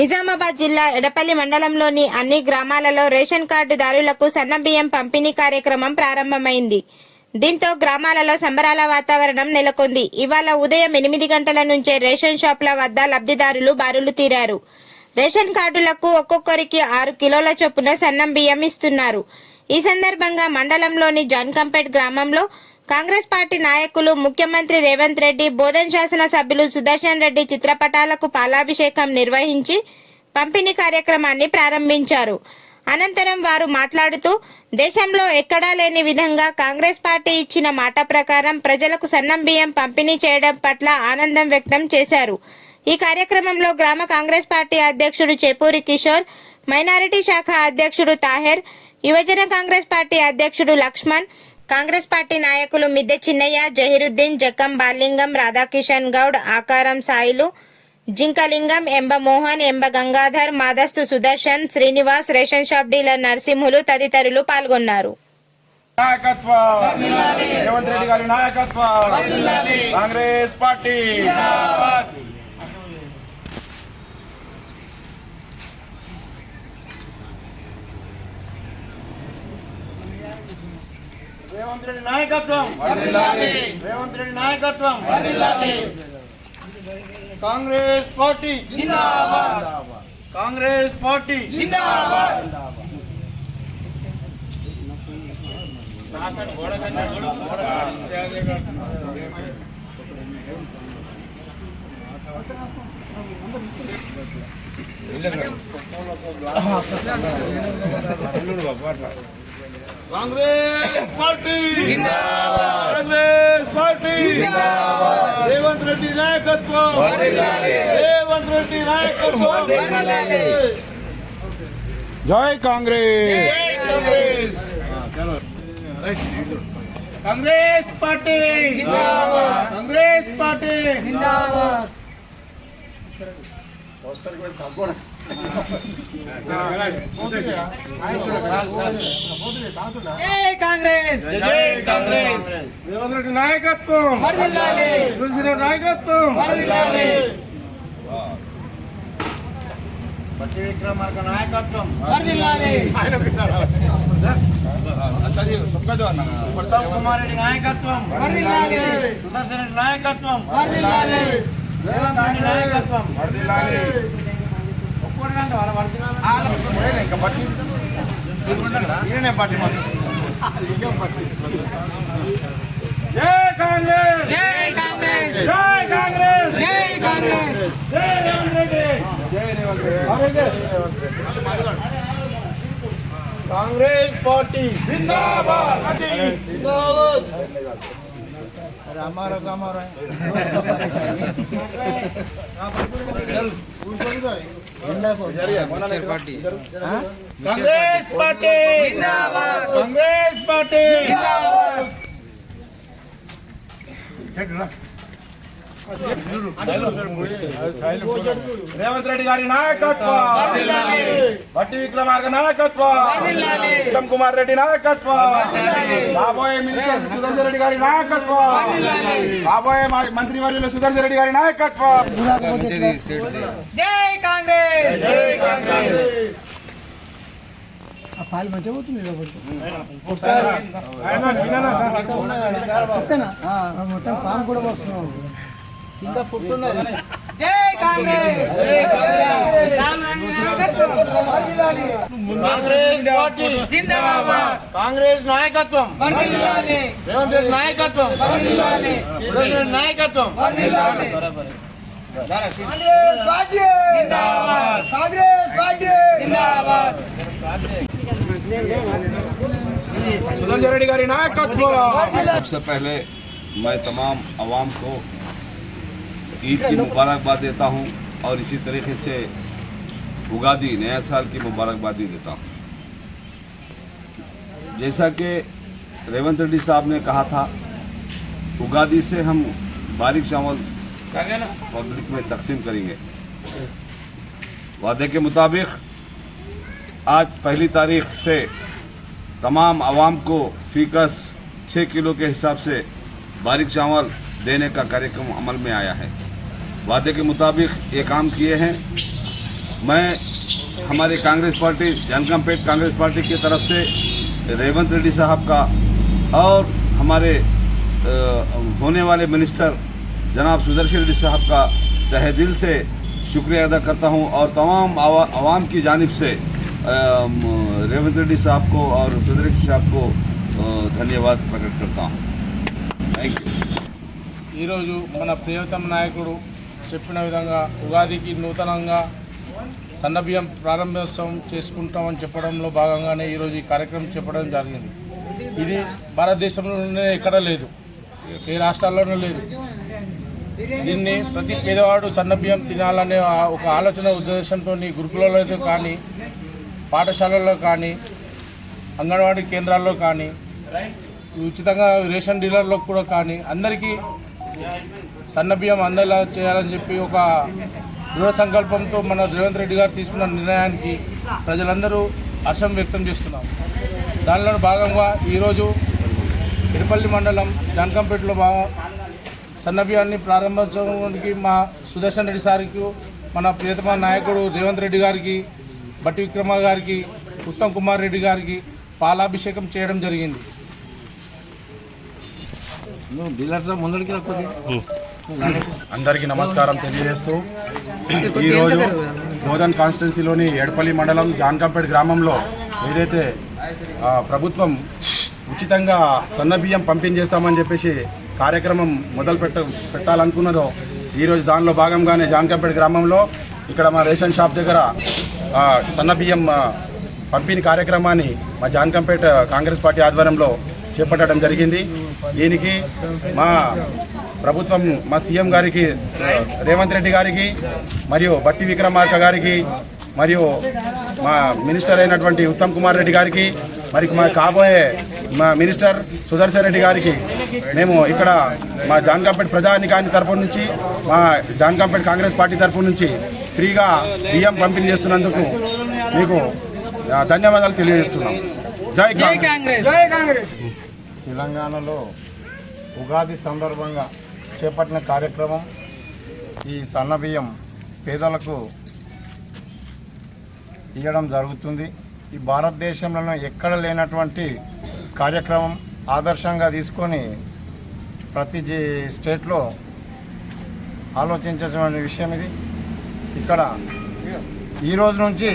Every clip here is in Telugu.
నిజామాబాద్ జిల్లా ఎడపల్లి మండలంలోని అన్ని గ్రామాలలో రేషన్ కార్డుదారులకు సన్న బియ్యం పంపిణీ కార్యక్రమం ప్రారంభమైంది. దీంతో గ్రామాలలో సంబరాల వాతావరణం నెలకొంది. ఇవాళ ఉదయం ఎనిమిది గంటల నుంచే రేషన్ షాపుల వద్ద లబ్ధిదారులు బారులు తీరారు. రేషన్ కార్డులకు ఒక్కొక్కరికి ఆరు కిలోల చొప్పున సన్నం బియ్యం ఇస్తున్నారు. ఈ సందర్భంగా మండలంలోని జాన్కంపేట్ గ్రామంలో కాంగ్రెస్ పార్టీ నాయకులు ముఖ్యమంత్రి రేవంత్ రెడ్డి బోధన్ శాసన సభ్యులు సుదర్శన్ రెడ్డి చిత్రపటాలకు పాలాభిషేకం నిర్వహించి పంపిణీ కార్యక్రమాన్ని ప్రారంభించారు. అనంతరం వారు మాట్లాడుతూ దేశంలో ఎక్కడా లేని విధంగా కాంగ్రెస్ పార్టీ ఇచ్చిన మాట ప్రకారం ప్రజలకు సన్నం బియ్యం పంపిణీ చేయడం పట్ల ఆనందం వ్యక్తం చేశారు. ఈ కార్యక్రమంలో గ్రామ కాంగ్రెస్ పార్టీ అధ్యక్షుడు చేపూరి కిషోర్ మైనారిటీ శాఖ అధ్యక్షుడు తాహెర్ యువజన కాంగ్రెస్ పార్టీ అధ్యక్షుడు లక్ష్మణ్ కాంగ్రెస్ పార్టీ నాయకులు మిద్దె Chinnaiah Zahiruddin Jakkam Balingam Radhakishan Goud Akaram Sailu Jinkalingam Emba Mohan Emba Gangadhar Madasthu Sudarshan Srinivas ration shop dealer Narasimhulu తదితరులు పాల్గొన్నారు. నాయకత్వం రేవంత్ రెడ్డి గారి నాయకత్వం కాంగ్రెస్ పార్టీ. రేవంత్ రెడ్డి నాయకత్వం. రేవంత్ రెడ్డి నాయకత్వం. Congress party. Congress party. Congress party Congress party Revanth Reddy నాయకత్వం రేవంత్ రెడ్డి నాయకత్వం జై కాంగ్రెస్ కాంగ్రెస్ పార్టీ కాంగ్రెస్ పార్టీ కాంగ్రెస్! జై కాంగ్రెస్! నాయకత్వం! నాయకత్వం! పట్టి విక్రమార్క నాయకత్వం! ఉత్తమ్ కుమార్ రెడ్డి నాయకత్వం! సుదర్శన్ రెడ్డి నాయకత్వం! నాయకత్వం ఇంకా పట్టి ఈయనే పట్టి జై కాంగ్రెస్! జై కాంగ్రెస్! జై కాంగ్రెస్! జై కాంగ్రెస్! జై రేవంత్ రెడ్డి! జై రేవంత్ రెడ్డి. కాంగ్రెస్ పార్టీ. జిందాబాద్! జిందాబాద్! અમારો અમારો કોંગ્રેસ પાર્ટી. જિંદાબાદ. કોંગ્રેસ પાર્ટી రేవంత్ రెడ్డి గారి నాయకత్వం. భట్టి విక్రమార్క నాయకత్వం. ఉత్తమ్ కుమార్ రెడ్డి నాయకత్వం. రాబోయే మినిస్టర్ సుదర్శన్ రెడ్డి గారి నాయకత్వం. రాబోయే మా- మంత్రి వర్యులు సుదర్శన్ రెడ్డి గారి నాయకత్వం. జై కాంగ్రెస్. జై కాంగ్రెస్. జై కాంగ్రెస్ రామాని నాయకత్వం కాంగ్రెస్ పార్టీ జిందాబాద్ కాంగ్రెస్ నాయకత్వం వర్ధిల్లాలి రేవంత్ రెడ్డి నాయకత్వం వర్ధిల్లాలి సుదర్శన్ రెడ్డి నాయకత్వం వర్ధిల్లాలి కాంగ్రెస్ పార్టీ జిందాబాద్ కాంగ్రెస్ పార్టీ జిందాబాద్ సుదర్శన్ రెడ్డి గారి నాయకత్వం सबसे पहले मैं तमाम आवाम को ईद की मुबारकबाद देता हूँ और इसी तरीके से उगादी नया साल की मुबारकबादी देता हूँ। जैसा कि रेवंत रेड्डी साहब ने कहा था उगादी से हम बारीक चावल पब्लिक में तकसीम करेंगे। वादे के मुताबिक आज पहली तारीख से तमाम आवाम को फीकस छः किलो के हिसाब से बारिक चावल देने का कार्यक्रम अमल में आया है। वादे के मुताबिक ये काम किए हैं मैं हमारे कांग्रेस पार्टी जनकमपेट कांग्रेस पार्टी की तरफ से रेवंत रेड्डी साहब का और हमारे अ, होने वाले मिनिस्टर जनाब सुदर्शन रेड्डी साहब का तहे दिल से शुक्रिया अदा करता हूं और तमाम आवा, आवाम की जानिब से अ, म, रेवंत रेड्डी साहब को और सुदर्शन साहब को अ, धन्यवाद प्रकट करता हूं थैंक यू ఈరోజు మన ప్రియతమ నాయకుడు చెప్పిన విధంగా ఉగాదికి నూతనంగా సన్నబియ్యం ప్రారంభోత్సవం చేసుకుంటామని చెప్పడంలో భాగంగానే ఈరోజు ఈ కార్యక్రమం చెప్పడం జరిగింది. ఇది భారతదేశంలోనే ఎక్కడ లేదు. ఏ రాష్ట్రాల్లోనూ లేదు. దీన్ని ప్రతి పేదవాడు సన్నబియ్యం తినాలనే ఒక ఆలోచన ఉద్దేశంతో గురుకులలో కానీ పాఠశాలల్లో కానీ అంగన్వాడీ కేంద్రాల్లో కానీ ఉచితంగా రేషన్ డీలర్లకు కూడా కానీ అందరికీ సన్నబియ్యం అందేలా చేయాలని చెప్పి ఒక దృఢ సంకల్పంతో మన రేవంత్ రెడ్డి గారు తీసుకున్న నిర్ణయానికి ప్రజలందరూ హర్షం వ్యక్తం చేస్తున్నారు. దానిలో భాగంగా ఈరోజు తిరుపల్లి మండలం జనకంపేటలో భాగం సన్నబియ్యాన్ని ప్రారంభించడానికి మా సుదర్శన్ రెడ్డి సార్కి మన ప్రియతమ నాయకుడు రేవంత్ రెడ్డి గారికి బట్టి విక్రమ గారికి ఉత్తమ్ కుమార్ రెడ్డి గారికి పాలాభిషేకం చేయడం జరిగింది. అందరికీ నమస్కారం తెలియజేస్తూ ఈరోజు బోధన్ కాన్స్టిట్యున్సీలోని ఎడపల్లి మండలం జాన్కంపేట గ్రామంలో ఏదైతే ఆ, ప్రభుత్వం ఉచితంగా సన్న బియ్యం పంపిణీ చేస్తామని చెప్పేసి కార్యక్రమం మొదలు పెట్ట పెట్టాలనుకున్నదో ఈరోజు దానిలో భాగంగానే జాన్కంపేట గ్రామంలో ఇక్కడ మా రేషన్ షాప్ దగ్గర ఆ, సన్న బియ్యం ఆ, పంపిణీ కార్యక్రమాన్ని మా జాన్కంపేట కాంగ్రెస్ పార్టీ ఆధ్వర్యంలో చేపట్టడం జరిగింది. దీనికి మా ప్రభుత్వం మా సీఎం గారికి రేవంత్ రెడ్డి గారికి మరియు బట్టి విక్రమార్క గారికి మరియు మా మినిస్టర్ అయినటువంటి ఉత్తమ్ కుమార్ రెడ్డి గారికి మరి మా కాబోయే మా మినిస్టర్ సుదర్శన్ రెడ్డి గారికి మేము ఇక్కడ మా జాన్కంపేట ప్రజానికాని తరపు నుంచి మా జాన్కంపేట కాంగ్రెస్ పార్టీ తరపు నుంచి ఫ్రీగా బియ్యం పంపిణీ చేస్తున్నందుకు మీకు ధన్యవాదాలు తెలియజేస్తున్నాం. జై కాంగ్రెస్. జై కాంగ్రెస్. తెలంగాణలో ఉగాది సందర్భంగా చేపట్టిన కార్యక్రమం ఈ సన్నబియ్యం పేదలకు ఇవ్వడం జరుగుతుంది. ఈ భారతదేశంలో ఎక్కడ లేనటువంటి కార్యక్రమం ఆదర్శంగా తీసుకొని ప్రతి స్టేట్లో ఆలోచించాల్సిన విషయం ఇది. ఇక్కడ ఈ రోజు నుంచి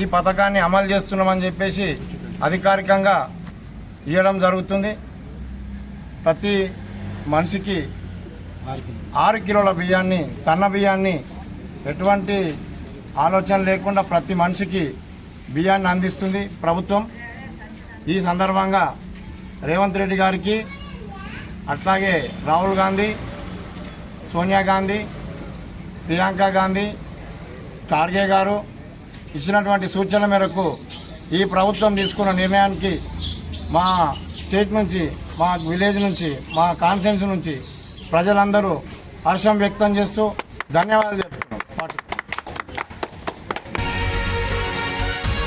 ఈ పథకాన్ని అమలు చేస్తున్నామని చెప్పేసి అధికారికంగా ఇవ్వడం జరుగుతుంది. ప్రతి మనిషికి ఆరు కిలోల బియ్యాన్ని సన్న బియ్యాన్ని ఎటువంటి ఆలోచన లేకుండా ప్రతి మనిషికి బియ్యాన్ని అందిస్తుంది ప్రభుత్వం. ఈ సందర్భంగా రేవంత్ రెడ్డి గారికి అట్లాగే రాహుల్ గాంధీ సోనియా గాంధీ ప్రియాంక గాంధీ ఖార్గే గారు ఇచ్చినటువంటి సూచనల మేరకు ఈ ప్రభుత్వం తీసుకున్న నిర్ణయానికి మా స్టేట్ నుంచి మా విలేజ్ నుంచి మా కాన్ఫరెన్స్ నుంచి ప్రజలందరూ హర్షం వ్యక్తం చేస్తూ ధన్యవాదాలు